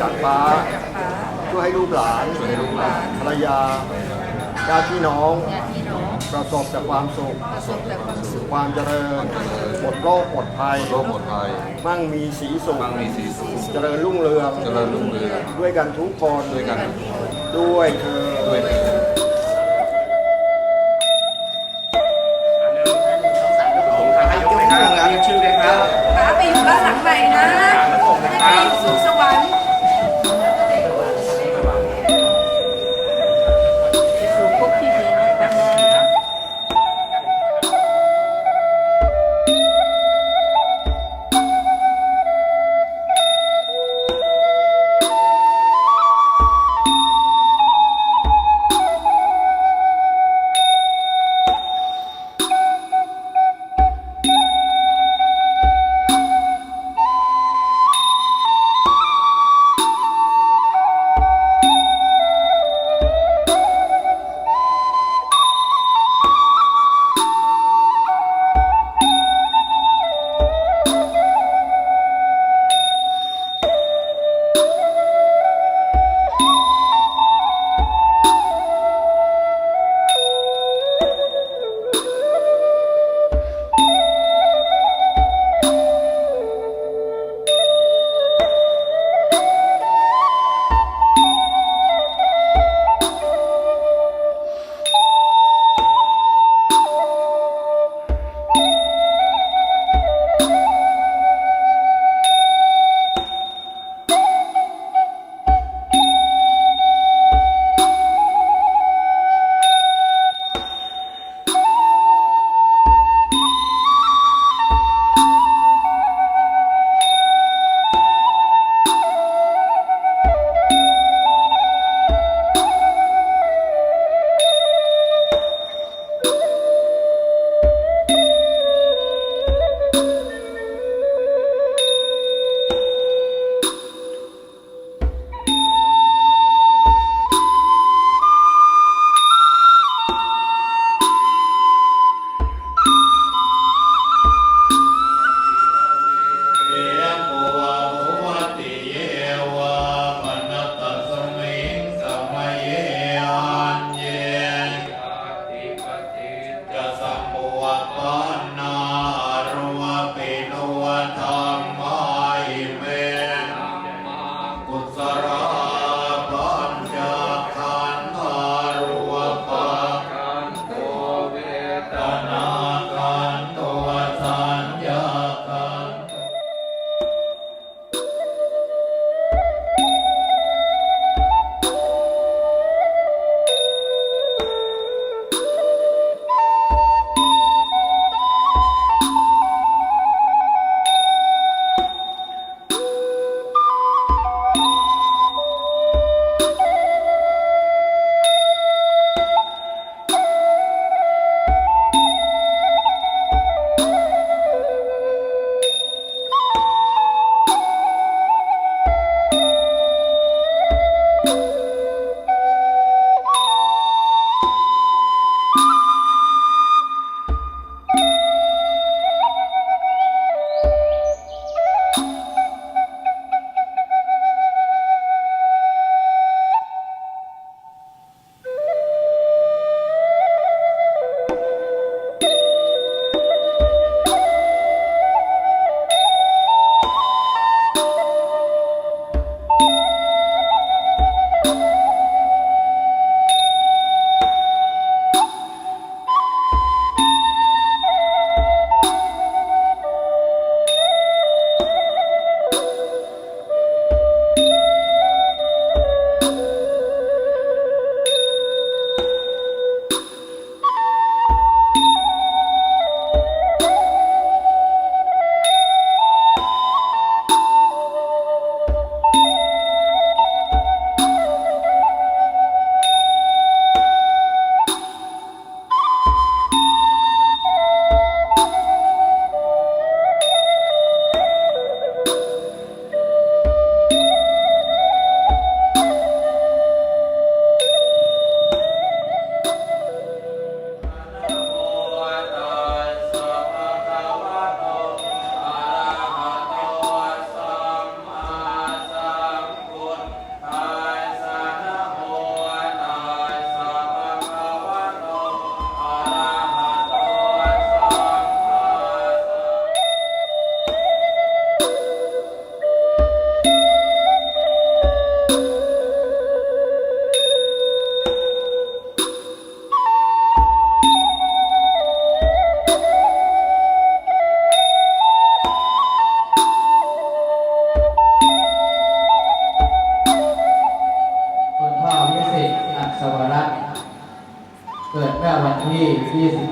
จากฟ้าช่วยให้ลูกหลานภรรยาญาติพี่น้อง ประสบแต่ความสุข ความเจริญหมดโรคหมดภัยโรคหมดภัยมั่งมีสีสุขมั่งมีสีสุขเจริญรุ่งเรืองเจริญรุ่งเรืองด้วยกันทุกคนด้วยกันด้วยเธอด้วยเธอ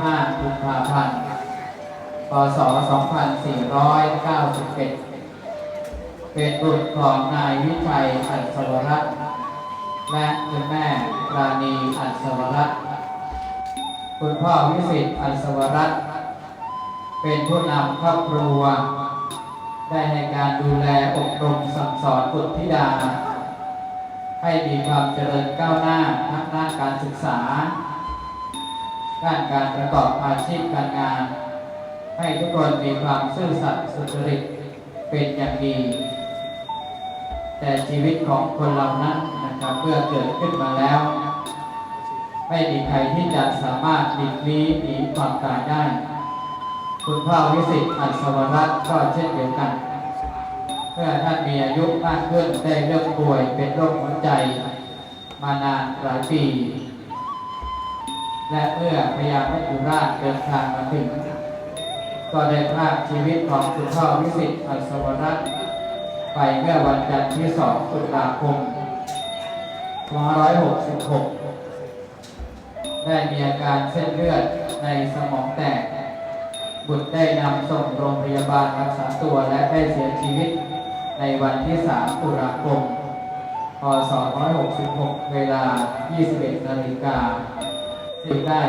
25กุมภาพันธ์พศ 2491 เป็นบุตรของนายวิชัยอัศวรัตน์และคุณแม่ราณีอัศวรัตน์คุณพ่อวิสิตอัศวรัตน์เป็นผู้นำครอบครัว ได้ในการดูแลอบรมสั่งสอนบุตรธิดา ให้มีความเจริญก้าวหน้าทั้งด้านการศึกษา ด้านการประกอบอาชีพการงาน ให้ทุกคนมีความซื่อสัตย์สุจริตเป็นอย่างดี แต่ชีวิตของคนเรานั้นนะครับเมื่อเกิดขึ้นมาแล้ว ไม่มีใครที่จะสามารถหลีกลี่หนีความตายได้ คุณพ่อวิสิตอัศวรัตน์ก็เช่นเดียวกัน เมื่อท่านมีอายุมากขึ้นได้เริ่มป่วยเป็นโรคหัวใจ มานานหลายปี และเมื่อพยามัจจุราชเดินทางมาถึง ก็ได้พรากชีวิตของคุณพ่อวิสิตอัศวรัตน์ไปเมื่อวันจันทร์ที่2ตุลาคม2566 ได้มีอาการเส้นเลือดในสมองแตก บุตรได้นำส่งโรงพยาบาลรักษาตัวและได้เสียชีวิตในวันที่ 3 ตุลาคมพศ2566 เวลา 21นาฬิกา ซึ่งได้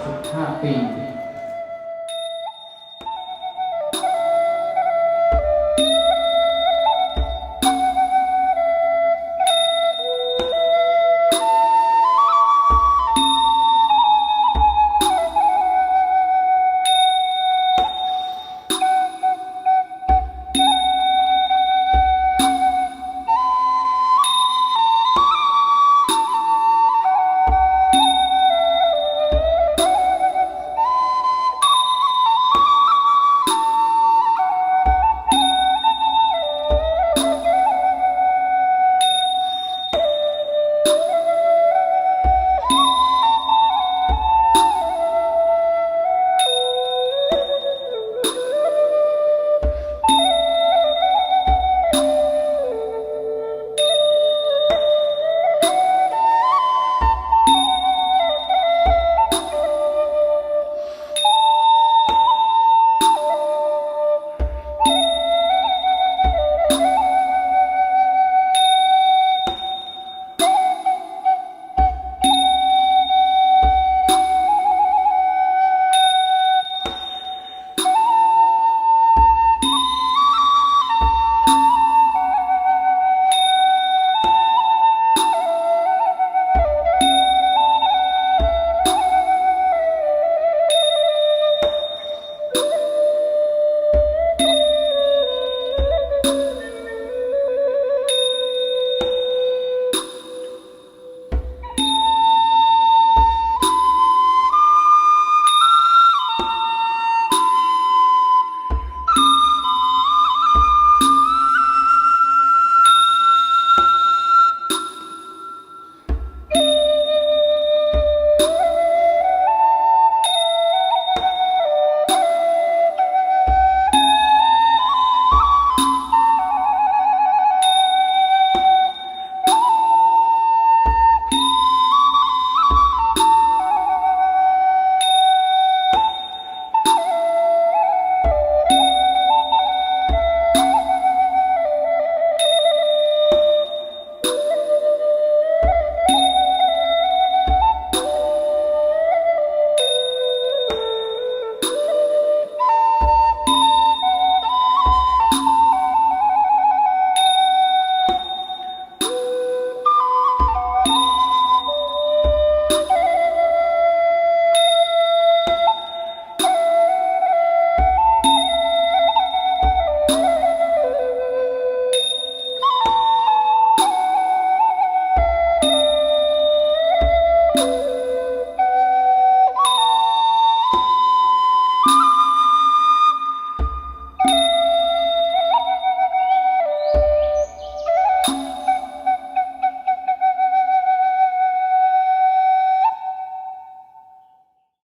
75 ปี